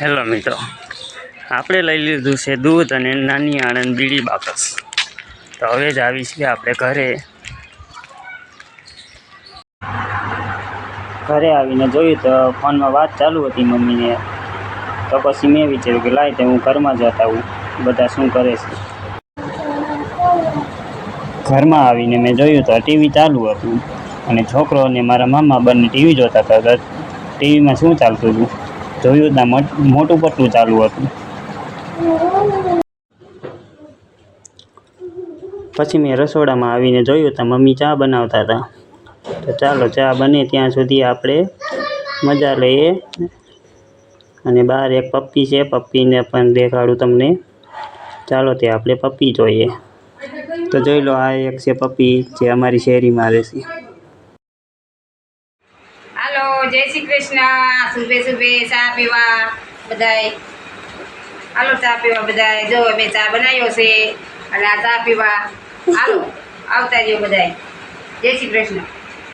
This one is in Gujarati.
હેલો મિત્રો. આપણે લઈ લીધું છે દૂધ અને નાની આણંદ બીડી બાકસ. તો હવે જ આવી છીએ આપણે ઘરે. ઘરે આવીને જોયું તો ફોનમાં વાત ચાલુ હતી મમ્મીને. તો પછી મેં વિચાર્યું કે લાય તે હું ઘરમાં જતા આવું. બધા શું કરે છે? ઘરમાં આવીને મેં જોયું તો ટીવી ચાલુ હતું. અને છોકરો અને મારા મામા બંને ટીવી જોતા હતા. ટીવીમાં શું ચાલતું હતું? જોયું ત્યાં મોટું પટલું ચાલુ હતું. પછી મેં રસોડામાં આવીને જોયું તો મમ્મી ચા બનાવતા હતા. તો ચાલો, ચા બને ત્યાં સુધી આપણે મજા લઈએ અને બહાર એક પપ્પી છે, પપ્પીને પણ દેખાડું તમને. ચાલો, તે આપણે પપ્પી જોઈએ. તો જોઈ લો, આ એક છે પપ્પી, જે અમારી શેરીમાં રહે છે હાલો જય શ્રી કૃષ્ણ. શુભે સુભે ચા પીવા બધાય. હાલો, ચા પીવા બધાય. જો, અમે ચા બનાવ્યો છે. અને આ ચા પીવા. હાલો, આવતા રહ્યો બધાય. જય શ્રી કૃષ્ણ.